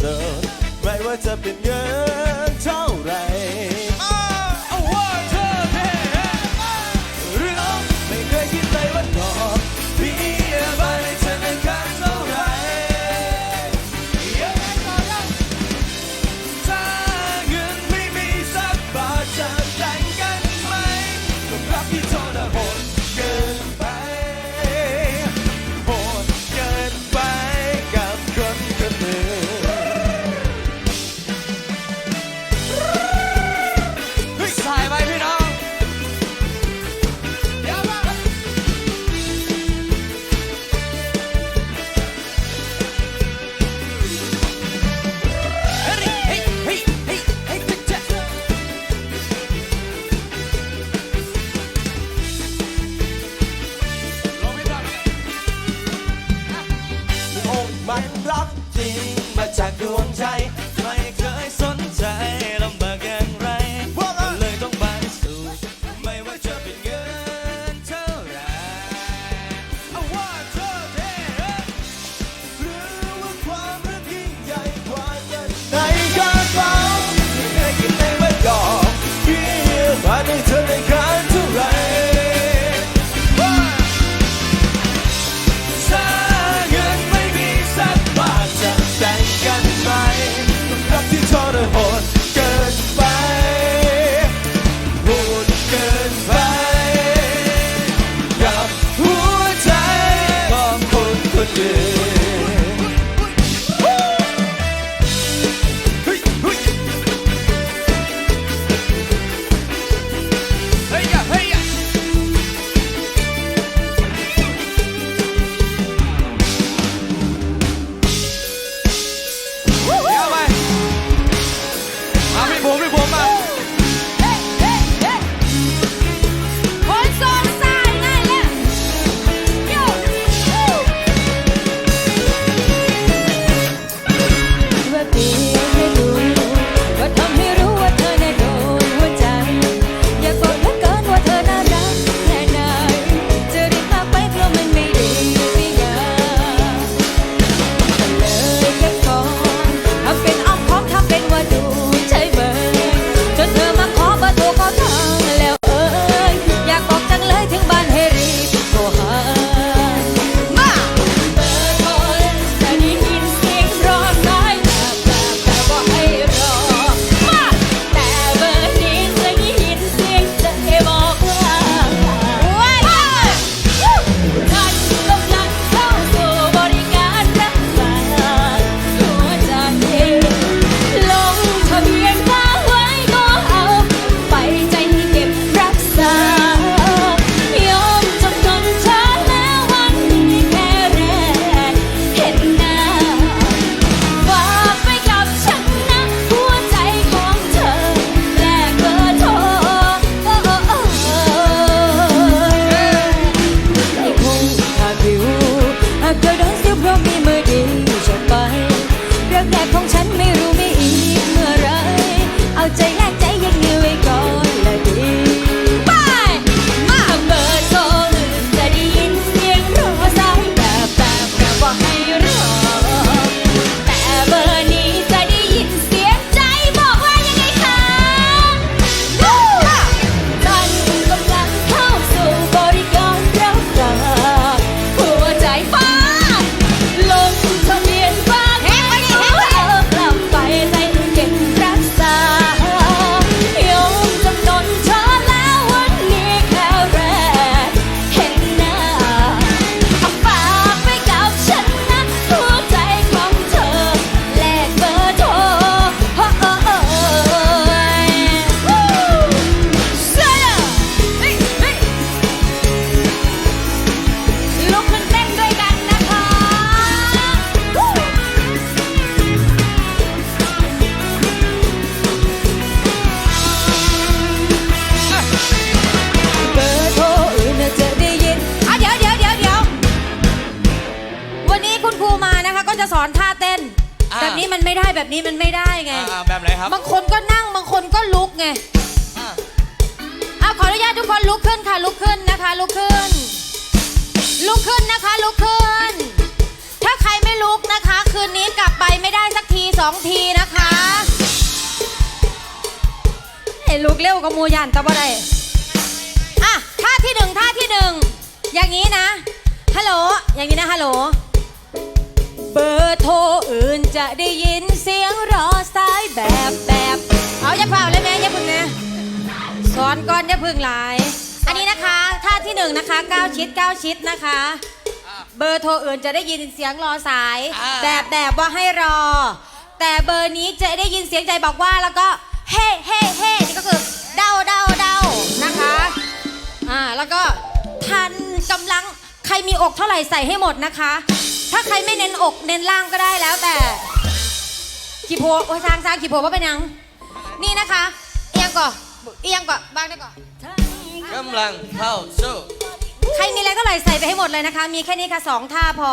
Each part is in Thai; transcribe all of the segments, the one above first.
สด ไม่ว่าจะเป็นเงินเท่าไหร่ จากดวงใจี้มันไม่ได้ไงแบบไหนครับบางคนก็นั่งบางคนก็ลุกไงเอาขออนุญาตทุกคนลุกขึ้นค่ะลุกขึ้นนะคะ ลุกขึ้น ลุกขึ้นนะคะ ลุกขึ้น ถ้าใครไม่ลุกนะคะ คืนนี้กลับไปไม่ได้สักทีสองทีนะคะไอ้ลุกเร็วกับมูยันตะบะได้อะท่าที่หนึ่งท่าที่หนึ่งอย่างนี้นะฮัลโหลอย่างนี้นะฮัลโหล เบอร์โทรอื่นจะได้ยิน สอนก่อนอย่าพึ่งหลาย อันนี้นะคะ ท่าที่หนึ่งนะคะก้าวชิดก้าวชิดนะคะ เบอร์โทรอื่นจะได้ยินเสียงรอสาย อ่า แบบแบบว่าให้รอ แต่เบอร์นี้จะได้ยินเสียงใจบอกว่าแล้วก็เฮ้เฮ้เฮ้นี่ก็คือเดาเดาเดานะคะอ่าแล้วก็ทันกำลังใครมีอกเท่าไหร่ใส่ให้หมดนะคะ ถ้าใครไม่เน้นอกเน้นล่างก็ได้แล้วแต่ ขีโพโอ้ยสร้างสร้างขีโพว่าเป็นยัง นี่นะคะเอียงก่อนเอียงก่อนบ้างได้ก่อนกำลังเข้าสู้ ใครมีแรงเท่าไหร่ใส่ไปให้หมดเลยนะคะ มีแค่นี้ค่ะสองท่าพอ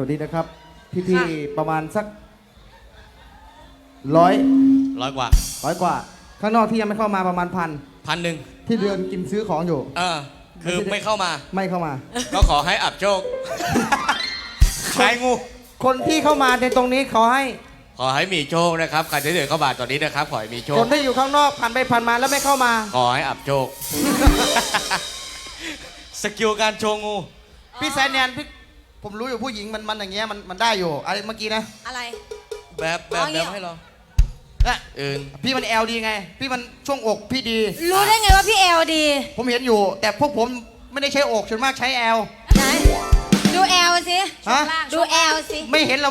วัสดีนะครับ พี่ๆประมาณสักร้อยร้อยกว่าร้อยกว่า ข้างนอกที่ยังไม่เข้ามาประมาณพันพันหนึ่งที่เดินกินซื้อของอยู่ เออ คือไม่เข้ามา ไม่เข้ามา ก็ขอให้อับโชค ขายงู คนที่เข้ามาในตรงนี้ขอให้ ขอให้มีโชคนะครับใครที่เดินเข้ามาตอนนี้นะครับ ขอให้มีโชค คนที่อยู่ข้างนอกผ่านไปผ่านมาแล้วไม่เข้ามา ขอให้อับโชค สกิลการโชว์งู พี่แซนแนนพี่ ผมรู้อยู่ผู้หญิงมันมันอย่างเงี้ยมันมันได้อยู่อะไรเมื่อกี้นะอะไร แบบแบบเอาอย่างงี้แบบให้เราอะอื่นพี่มันแอลดีไง พี่มันช่วงอกพี่ดี รู้ได้ไงว่าพี่เอลดี ผมเห็นอยู่ แต่พวกผมไม่ได้ใช้อกส่วนมากใช้แอล ไหน ดูแอลสิ ฮะ ดูแอลสิ ไม่เห็นเรา